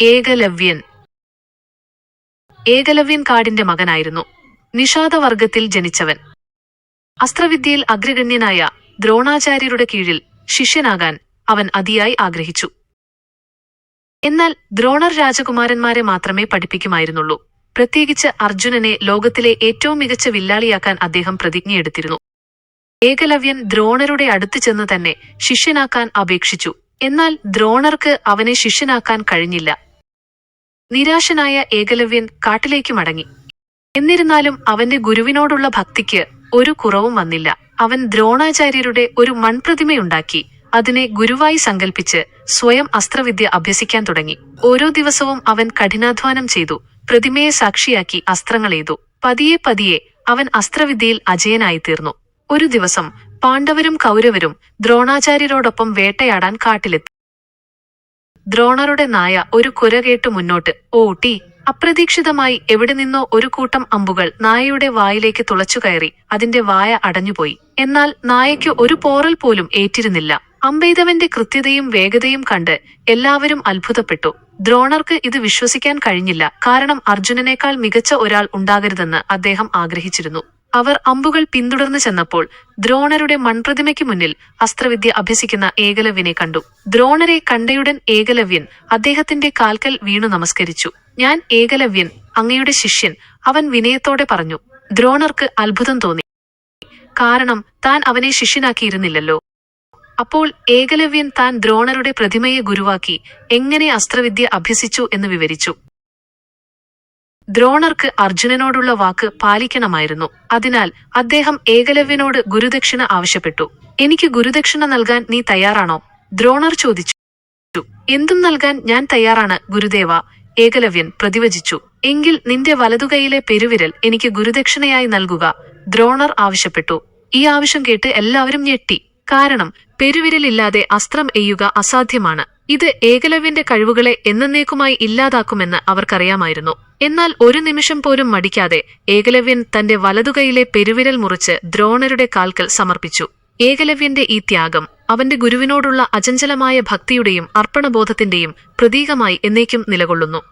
ഏകലവ്യൻ. ഏകലവ്യൻ കാടിന്റെ മകനായിരുന്നു. നിഷാദവർഗത്തിൽ ജനിച്ചവൻ. അസ്ത്രവിദ്യയിൽ അഗ്രഗണ്യനായ ദ്രോണാചാര്യരുടെ കീഴിൽ ശിഷ്യനാകാൻ അവൻ അതിയായി ആഗ്രഹിച്ചു. എന്നാൽ ദ്രോണർ രാജകുമാരന്മാരെ മാത്രമേ പഠിപ്പിക്കുമായിരുന്നുള്ളൂ. പ്രത്യേകിച്ച് അർജുനനെ ലോകത്തിലെ ഏറ്റവും മികച്ച വില്ലാളിയാക്കാൻ അദ്ദേഹം പ്രതിജ്ഞയെടുത്തിരുന്നു. ഏകലവ്യൻ ദ്രോണരുടെ അടുത്ത് ചെന്ന് തന്നെ ശിഷ്യനാക്കാൻ അപേക്ഷിച്ചു. എന്നാൽ ദ്രോണർക്ക് അവനെ ശിഷ്യനാക്കാൻ കഴിഞ്ഞില്ല. നിരാശനായ ഏകലവ്യൻ കാട്ടിലേക്ക് മടങ്ങി. എന്നിരുന്നാലും അവന്റെ ഗുരുവിനോടുള്ള ഭക്തിക്ക് ഒരു കുറവും വന്നില്ല. അവൻ ദ്രോണാചാര്യരുടെ ഒരു മൺപ്രതിമയുണ്ടാക്കി. അതിനെ ഗുരുവായി സങ്കൽപ്പിച്ച് സ്വയം അസ്ത്രവിദ്യ അഭ്യസിക്കാൻ തുടങ്ങി. ഓരോ ദിവസവും അവൻ കഠിനാധ്വാനം ചെയ്തു. പ്രതിമയെ സാക്ഷിയാക്കി അസ്ത്രങ്ങളെയ്തു പതിയെ പതിയെ അവൻ അസ്ത്രവിദ്യയിൽ അജയനായിത്തീർന്നു ഒരു ദിവസം പാണ്ഡവരും കൗരവരും ദ്രോണാചാര്യരോടൊപ്പം വേട്ടയാടാൻ കാട്ടിലെത്തി. ദ്രോണറുടെ നായ ഒരു കുര കേട്ട് മുന്നോട്ട് ഓട്ടി അപ്രതീക്ഷിതമായി എവിടെ നിന്നോ ഒരു കൂട്ടം അമ്പുകൾ നായയുടെ വായിലേക്ക് തുളച്ചു കയറി. അതിന്റെ വായ അടഞ്ഞുപോയി. എന്നാൽ നായയ്ക്ക് ഒരു പോറൽ പോലും ഏറ്റിരുന്നില്ല. അമ്പെയ്തവന്റെ കൃത്യതയും വേഗതയും കണ്ട് എല്ലാവരും അത്ഭുതപ്പെട്ടു. ദ്രോണർക്ക് ഇത് വിശ്വസിക്കാൻ കഴിഞ്ഞില്ല. കാരണം അർജുനനേക്കാൾ മികച്ച ഒരാൾ ഉണ്ടാകരുതെന്ന് അദ്ദേഹം ആഗ്രഹിച്ചിരുന്നു. അവർ അമ്പുകൾ പിന്തുടർന്നു ചെന്നപ്പോൾ ദ്രോണരുടെ മൺപ്രതിമയ്ക്ക് മുന്നിൽ അസ്ത്രവിദ്യ അഭ്യസിക്കുന്ന ഏകലവ്യനെ കണ്ടു. ദ്രോണരെ കണ്ടയുടൻ ഏകലവ്യൻ അദ്ദേഹത്തിന്റെ കാൽക്കൽ വീണു നമസ്കരിച്ചു. ഞാൻ ഏകലവ്യൻ അങ്ങയുടെ ശിഷ്യൻ അവൻ വിനയത്തോടെ പറഞ്ഞു ദ്രോണർക്ക് അത്ഭുതം തോന്നി. കാരണം താൻ അവനെ ശിഷ്യനാക്കിയിരുന്നില്ലല്ലോ. അപ്പോൾ ഏകലവ്യൻ താൻ ദ്രോണരുടെ പ്രതിമയെ ഗുരുവാക്കി എങ്ങനെ അസ്ത്രവിദ്യ അഭ്യസിച്ചു എന്ന് വിവരിച്ചു. ദ്രോണർക്ക് അർജുനനോടുള്ള വാക്ക് പാലിക്കണമായിരുന്നു. അതിനാൽ അദ്ദേഹം ഏകലവ്യനോട് ഗുരുദക്ഷിണ ആവശ്യപ്പെട്ടു. എനിക്ക് ഗുരുദക്ഷിണ നൽകാൻ നീ തയ്യാറാണോ? ദ്രോണർ ചോദിച്ചു. എന്തും നൽകാൻ ഞാൻ തയ്യാറാണ് ഗുരുദേവ ഏകലവ്യൻ പ്രതിവചിച്ചു. എങ്കിൽ നിന്റെ വലതുകൈയിലെ പെരുവിരൽ എനിക്ക് ഗുരുദക്ഷിണയായി നൽകുക ദ്രോണർ ആവശ്യപ്പെട്ടു. ഈ ആവശ്യം കേട്ട് എല്ലാവരും ഞെട്ടി. കാരണം പെരുവിരലില്ലാതെ അസ്ത്രം എയ്യുക അസാധ്യമാണ്. ഇത് ഏകലവ്യന്റെ കഴിവുകളെ എന്നേക്കുമായി ഇല്ലാതാക്കുമെന്ന് അവർക്കറിയാമായിരുന്നു. എന്നാൽ ഒരു നിമിഷം പോലും മടിക്കാതെ ഏകലവ്യൻ തന്റെ വലതുകൈയിലെ പെരുവിരൽ മുറിച്ച് ദ്രോണരുടെ കാൽക്കൽ സമർപ്പിച്ചു. ഏകലവ്യന്റെ ഈ ത്യാഗം അവന്റെ ഗുരുവിനോടുള്ള അചഞ്ചലമായ ഭക്തിയുടെയും അർപ്പണബോധത്തിന്റെയും പ്രതീകമായി എന്നേക്കും നിലകൊള്ളുന്നു.